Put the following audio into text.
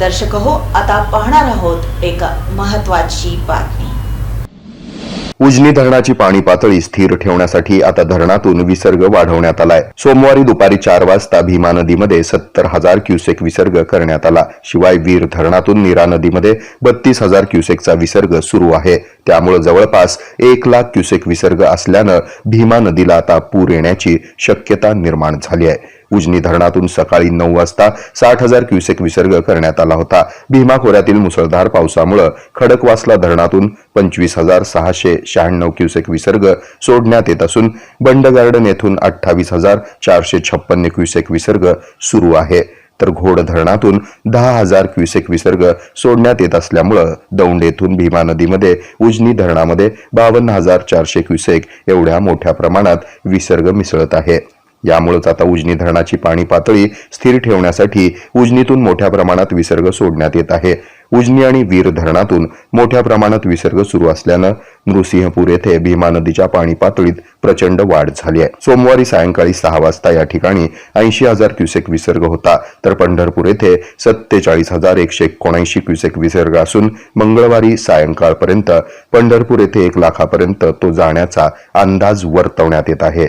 दर्शक हो आता पाहणार आहोत एक महत्वाची बातमी. उजनी धरणाची पाणी पातळी स्थिर ठेवण्यासाठी आता धरणातून विसर्ग वाढवण्यात आलाय. सोमवारी दुपारी चार वाजता भीमा नदीमध्ये सत्तर हजार क्युसेक विसर्ग करण्यात आला. शिवाय वीर धरणातून नीरा नदीमध्ये बत्तीस हजार क्युसेकचा विसर्ग सुरू आहे. त्यामुळे जवळपास एक लाख क्युसेक विसर्ग असल्यानं भीमा नदीला आता पूर येण्याची शक्यता निर्माण झाली आहे. उजनी धरणातून सकाळी नऊ वाजता साठ हजार क्युसेक विसर्ग करण्यात आला होता. भीमा खोऱ्यातील मुसळधार पावसामुळे खडकवासला धरणातून पंचवीस हजार सहाशे शहाण्णव क्युसेक विसर्ग सोडण्यात येत असून बंड गार्डन येथून अठ्ठावीस हजार चारशे छप्पन्न क्युसेक विसर्ग सुरू आहे. तर घोड धरणातून दहा हजार क्युसेक विसर्ग सोडण्यात येत असल्यामुळं दौंड येथून भीमा नदीमध्ये उजनी धरणामध्ये बावन्न हजार चारशे क्युसेक एवढ्या मोठ्या प्रमाणात विसर्ग मिसळत आहे. यामुळेच आता उजनी धरणाची पाणी पातळी स्थिर ठेवण्यासाठी उजनीतून मोठ्या प्रमाणात विसर्ग सोडण्यात येत आहे. उजनी आणि वीर धरणातून मोठ्या प्रमाणात विसर्ग सुरू असल्यानं नृसिंहपूर येथे भीमा नदीच्या पाणी पातळीत प्रचंड वाढ झाली आहे. सोमवारी सायंकाळी सहा वाजता या ठिकाणी ऐंशी हजार क्युसेक विसर्ग होता. तर पंढरपूर येथे सत्तेचाळीस हजार एकशे एकोणऐंशी क्युसेक विसर्ग असून मंगळवारी सायंकाळपर्यंत पंढरपूर येथे एक लाखापर्यंत तो जाण्याचा अंदाज वर्तवण्यात येत आहे.